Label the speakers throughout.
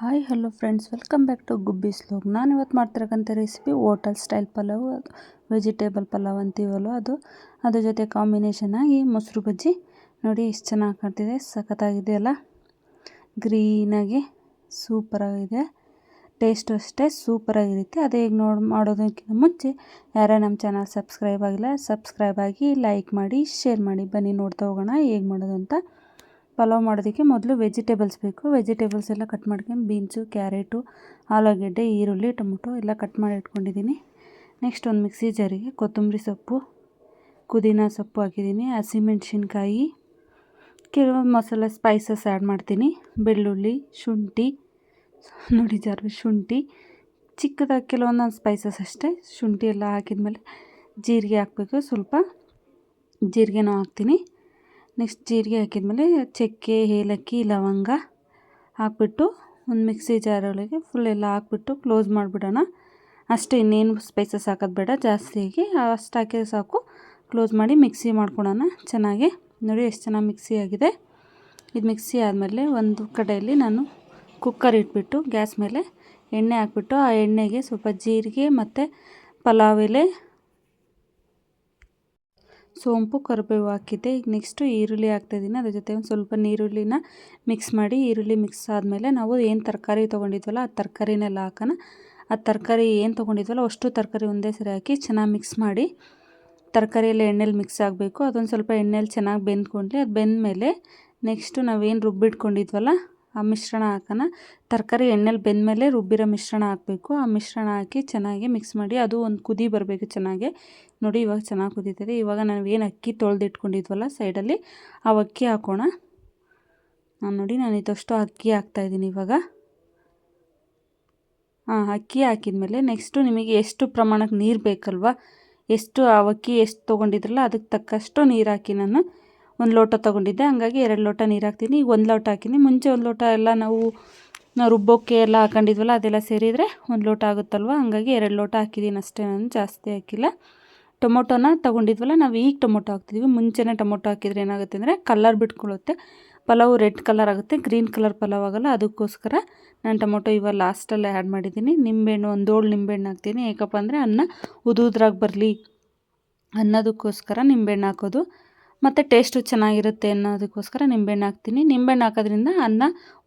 Speaker 1: Hi hello friends welcome back to Gubbi vlog ನಾನು ಇವತ್ತು ಮಾಡ್ತಿರಕ್ಕಂಥ recipe hotel style pulao vegetable pulao ಅಂತೀವಲ್ಲ ಅದು. ಅದ್ರ ಜೊತೆ ಕಾಂಬಿನೇಷನ್ ಆಗಿ ಮೊಸರು ಬಜ್ಜಿ. ನೋಡಿ ಎಷ್ಟು ಚೆನ್ನಾಗಿ ಕಾಣ್ತಿದೆ, ಸಖತ್ತಾಗಿದೆ ಅಲ್ಲ. ಗ್ರೀನಾಗಿ ಸೂಪರಾಗಿದೆ ಟೇಸ್ಟು ಅಷ್ಟೇ ಸೂಪರಾಗಿರುತ್ತೆ ಅದೇ ಈಗ ನೋಡಿ ಮಾಡೋದಕ್ಕಿಂತ ಮುಂಚೆ ಯಾರೇ ನಮ್ಮ ಚಾನಲ್ ಸಬ್ಸ್ಕ್ರೈಬ್ ಆಗಿಲ್ಲ ಸಬ್ಸ್ಕ್ರೈಬ್ ಆಗಿ ಲೈಕ್ ಮಾಡಿ ಶೇರ್ ಮಾಡಿ. ಬನ್ನಿ ನೋಡ್ತಾ ಹೋಗೋಣ, ಹೇಗೆ ಮಾಡೋದು ಅಂತ. ಪಲಾವ್ ಮಾಡೋದಕ್ಕೆ ಮೊದಲು ವೆಜಿಟೇಬಲ್ಸ್ ಬೇಕು. ವೆಜಿಟೇಬಲ್ಸ್ ಎಲ್ಲ ಕಟ್ ಮಾಡ್ಕೊಂಡು ಬೀನ್ಸು ಕ್ಯಾರೆಟು ಆಲೂಗೆಡ್ಡೆ, ಈರುಳ್ಳಿ, ಟೊಮೊಟೊ ಎಲ್ಲ ಕಟ್ ಮಾಡಿ ಇಟ್ಕೊಂಡಿದ್ದೀನಿ. ನೆಕ್ಸ್ಟ್ ಒಂದು ಮಿಕ್ಸಿ ಜಾರಿಗೆ ಕೊತ್ತಂಬರಿ ಸೊಪ್ಪು, ಪುದೀನ ಸೊಪ್ಪು ಹಾಕಿದ್ದೀನಿ, ಹಸಿಮೆಣ್ಸಿನ್ಕಾಯಿ ಕೆಲವೊಂದು ಮಸಾಲೆ ಸ್ಪೈಸಸ್ ಆ್ಯಡ್ ಮಾಡ್ತೀನಿ. ಬೆಳ್ಳುಳ್ಳಿ, ಶುಂಠಿ, ನೋಡಿ ಜಾರು, ಶುಂಠಿ, ಚಿಕ್ಕದಾಗಿ ಕೆಲವೊಂದೊಂದು ಸ್ಪೈಸಸ್ ಅಷ್ಟೇ. ಶುಂಠಿ ಎಲ್ಲ ಹಾಕಿದ್ಮೇಲೆ ಜೀರಿಗೆ ಹಾಕಬೇಕು. ಸ್ವಲ್ಪ ಜೀರಿಗೆನೂ ಹಾಕ್ತೀನಿ. ನೆಕ್ಸ್ಟ್ ಜೀರಿಗೆ ಹಾಕಿದ್ಮೇಲೆ ಚಕ್ಕೆ, ಏಲಕ್ಕಿ, ಲವಂಗ ಹಾಕ್ಬಿಟ್ಟು ಒಂದು ಮಿಕ್ಸಿ ಜಾರೊಳಗೆ ಫುಲ್ ಎಲ್ಲ ಹಾಕ್ಬಿಟ್ಟು ಕ್ಲೋಸ್ ಮಾಡಿಬಿಡೋಣ. ಅಷ್ಟೇ ಇನ್ನೇನು ಸ್ಪೈಸಸ್ ಹಾಕೋದು ಬೇಡ ಜಾಸ್ತಿಯಾಗಿ ಅಷ್ಟು ಹಾಕಿದ್ರೆ ಸಾಕು. ಕ್ಲೋಸ್ ಮಾಡಿ ಮಿಕ್ಸಿ ಮಾಡ್ಕೊಳೋಣ ಚೆನ್ನಾಗಿ. ನೋಡಿ ಎಷ್ಟು ಚೆನ್ನಾಗಿ ಮಿಕ್ಸಿ ಆಗಿದೆ. ಇದು ಮಿಕ್ಸಿ ಆದಮೇಲೆ ಒಂದು ಕಡೆಯಲ್ಲಿ ನಾನು ಕುಕ್ಕರ್ ಇಟ್ಬಿಟ್ಟು ಗ್ಯಾಸ್ ಮೇಲೆ ಎಣ್ಣೆ ಹಾಕ್ಬಿಟ್ಟು ಆ ಎಣ್ಣೆಗೆ ಸ್ವಲ್ಪ ಜೀರಿಗೆ ಮತ್ತು ಪಲಾವ್ ಎಲೆ ಸೋಂಪು ಕರಿಬೇವು ಹಾಕಿದ್ದೆ ಈಗ ನೆಕ್ಸ್ಟು ಈರುಳ್ಳಿ ಹಾಕ್ತಾಯಿದ್ದೀನಿ. ಅದ್ರ ಜೊತೆ ಒಂದು ಸ್ವಲ್ಪ ನೀರುಳ್ಳಿನ ಮಿಕ್ಸ್ ಮಾಡಿ ಈರುಳ್ಳಿ ಮಿಕ್ಸ್ ಆದಮೇಲೆ ನಾವು ಏನು ತರಕಾರಿ ತೊಗೊಂಡಿದ್ವಲ್ಲ, ಆ ತರಕಾರಿನೆಲ್ಲ ಹಾಕೋಣ. ಆ ತರಕಾರಿ ಏನು ತೊಗೊಂಡಿದ್ವಲ್ಲ, ಅಷ್ಟು ತರಕಾರಿ ಒಂದೇ ಸರಿ ಹಾಕಿ ಚೆನ್ನಾಗಿ ಮಿಕ್ಸ್ ಮಾಡಿ ತರಕಾರಿಯಲ್ಲಿ ಎಣ್ಣೆಲಿ ಮಿಕ್ಸ್ ಆಗಬೇಕು. ಅದೊಂದು ಸ್ವಲ್ಪ ಎಣ್ಣೆಲಿ ಚೆನ್ನಾಗಿ ಬೆಂದ್ಕೊಂಡ್ಲಿ, ಅದು ಬೆಂದಮೇಲೆ ನೆಕ್ಸ್ಟು ನಾವೇನು ರುಬ್ಬಿಟ್ಕೊಂಡಿದ್ವಲ್ಲ ಆ ಮಿಶ್ರಣ ಹಾಕೋಣ ತರಕಾರಿ ಎಣ್ಣೆಲಿ ಬೆಂದಮೇಲೆ ರುಬ್ಬಿರೋ ಮಿಶ್ರಣ ಹಾಕಬೇಕು. ಆ ಮಿಶ್ರಣ ಹಾಕಿ ಚೆನ್ನಾಗಿ ಮಿಕ್ಸ್ ಮಾಡಿ, ಅದು ಒಂದು ಕುದಿ ಬರಬೇಕು ಚೆನ್ನಾಗಿ. ನೋಡಿ, ಇವಾಗ ಚೆನ್ನಾಗಿ ಕುದೀತಿದೆ. ಇವಾಗ ನಾವು ಏನು ಅಕ್ಕಿ ತೊಳೆದಿಟ್ಕೊಂಡಿದ್ವಲ್ಲ ಸೈಡಲ್ಲಿ, ಆ ಅಕ್ಕಿ ಹಾಕೋಣ. ನಾನು ನೋಡಿ, ನಾನು ಇದಷ್ಟು ಅಕ್ಕಿ ಹಾಕ್ತಾಯಿದ್ದೀನಿ ಇವಾಗ. ಹಾಂ ಅಕ್ಕಿ ಹಾಕಿದ್ಮೇಲೆ ನೆಕ್ಸ್ಟು ನಿಮಗೆ ಎಷ್ಟು ಪ್ರಮಾಣಕ್ಕೆ ನೀರು ಬೇಕಲ್ವ? ಎಷ್ಟು ಆ ಅಕ್ಕಿ ಎಷ್ಟು ತೊಗೊಂಡಿದ್ರಲ್ಲ ಅದಕ್ಕೆ ತಕ್ಕಷ್ಟು ನೀರು ಹಾಕಿ ನಾನು ಒಂದು ಲೋಟ ತೊಗೊಂಡಿದ್ದೆ. ಹಂಗಾಗಿ ಎರಡು ಲೋಟ ನೀರು ಹಾಕ್ತೀನಿ. ಈಗ ಒಂದು ಲೋಟ ಹಾಕಿನಿ. ಮುಂಚೆ ಒಂದು ಲೋಟ ಎಲ್ಲ ನಾವು ರುಬ್ಬೋಕ್ಕೆ ಎಲ್ಲ ಹಾಕೊಂಡಿದ್ವಲ್ಲ, ಅದೆಲ್ಲ ಸೇರಿದರೆ ಒಂದು ಲೋಟ ಆಗುತ್ತಲ್ವ? ಹಂಗಾಗಿ ಎರಡು ಲೋಟ ಹಾಕಿದ್ದೀನಿ ಅಷ್ಟೇ. ನಾನು ಜಾಸ್ತಿ ಹಾಕಿಲ್ಲ. ಟೊಮೊಟೊನ ತೊಗೊಂಡಿದ್ವಲ್ಲ, ನಾವು ಈಗ ಟೊಮೊಟೊ ಹಾಕ್ತಿದ್ವಿ. ಮುಂಚೆನೇ ಟೊಮೊಟೊ ಹಾಕಿದ್ರೆ ಏನಾಗುತ್ತೆ ಅಂದರೆ ಕಲರ್ ಬಿಟ್ಕೊಳ್ಳುತ್ತೆ ಪಲಾವು ರೆಡ್ ಕಲರ್ ಆಗುತ್ತೆ. ಗ್ರೀನ್ ಕಲರ್ ಪಲಾವ್ ಆಗಲ್ಲ, ಅದಕ್ಕೋಸ್ಕರ ನಾನು ಟೊಮೊಟೊ ಇವಾಗ ಲಾಸ್ಟಲ್ಲೇ ಆ್ಯಡ್ ಮಾಡಿದ್ದೀನಿ ನಿಂಬೆಹಣ್ಣು, ಒಂದು ಏಳು ನಿಂಬೆಹಣ್ಣು ಹಾಕ್ತೀನಿ. ಯಾಕಪ್ಪ ಅಂದರೆ ಅನ್ನ ಉದುದ್ರಾಗಿ ಬರಲಿ ಅನ್ನೋದಕ್ಕೋಸ್ಕರ ನಿಂಬೆಹಣ್ಣು ಹಾಕೋದು. ಮತ್ತು ಟೇಸ್ಟು ಚೆನ್ನಾಗಿರುತ್ತೆ ಅನ್ನೋದಕ್ಕೋಸ್ಕರ ನಿಂಬೆಹಣ್ಣು ಹಾಕ್ತೀನಿ. ನಿಂಬೆಹಣ್ಣು ಹಾಕೋದ್ರಿಂದ ಅನ್ನ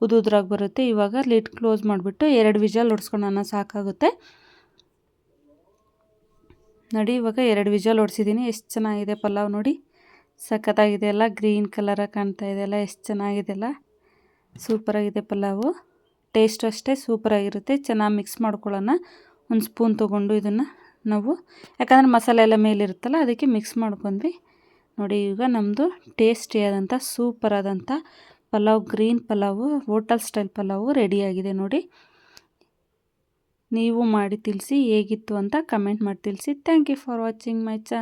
Speaker 1: ಉದುದ್ರಾಗಿ ಬರುತ್ತೆ. ಇವಾಗ ಲಿಡ್ ಕ್ಲೋಸ್ ಮಾಡಿಬಿಟ್ಟು ಎರಡು ವಿಜಲ್ ಹೊಡ್ಸ್ಕೊಂಡು ಅನ್ನ ಸಾಕಾಗುತ್ತೆ. ನೋಡಿ, ಇವಾಗ ಎರಡು ವಿಜಲ್ ಹೊಡ್ಸಿದ್ದೀನಿ ಎಷ್ಟು ಚೆನ್ನಾಗಿದೆ ಪಲಾವ್ ನೋಡಿ. ಸಖತ್ತಾಗಿದೆ ಅಲ್ಲ ಗ್ರೀನ್ ಕಲರಾಗಿ ಕಾಣ್ತಾ ಇದೆಯಲ್ಲ ಎಷ್ಟು ಚೆನ್ನಾಗಿದೆ ಅಲ್ಲ ಸೂಪರಾಗಿದೆ ಪಲಾವು. ಟೇಸ್ಟ್ ಅಷ್ಟೇ ಸೂಪರಾಗಿರುತ್ತೆ. ಚೆನ್ನಾಗಿ ಮಿಕ್ಸ್ ಮಾಡ್ಕೊಳ್ಳೋಣ. ಒಂದು ಸ್ಪೂನ್ ತೊಗೊಂಡು ಇದನ್ನು ನಾವು. ಯಾಕಂದರೆ ಮಸಾಲೆ ಎಲ್ಲ ಮೇಲಿರುತ್ತಲ್ಲ, ಅದಕ್ಕೆ ಮಿಕ್ಸ್ ಮಾಡ್ಕೊಂಡ್ವಿ. ನೋಡಿ, ಈಗ ನಮ್ಮದು ಟೇಸ್ಟಿಯಾದಂಥ ಆದಂಥ pulao green pulao hotel style pulao ರೆಡಿಯಾಗಿದೆ ನೋಡಿ. ನೀವು ಮಾಡಿ ತಿಳಿಸಿ ಹೇಗಿತ್ತು ಅಂತ ಕಮೆಂಟ್ ಮಾಡಿ ತಿಳಿಸಿ. Thank you for watching my channel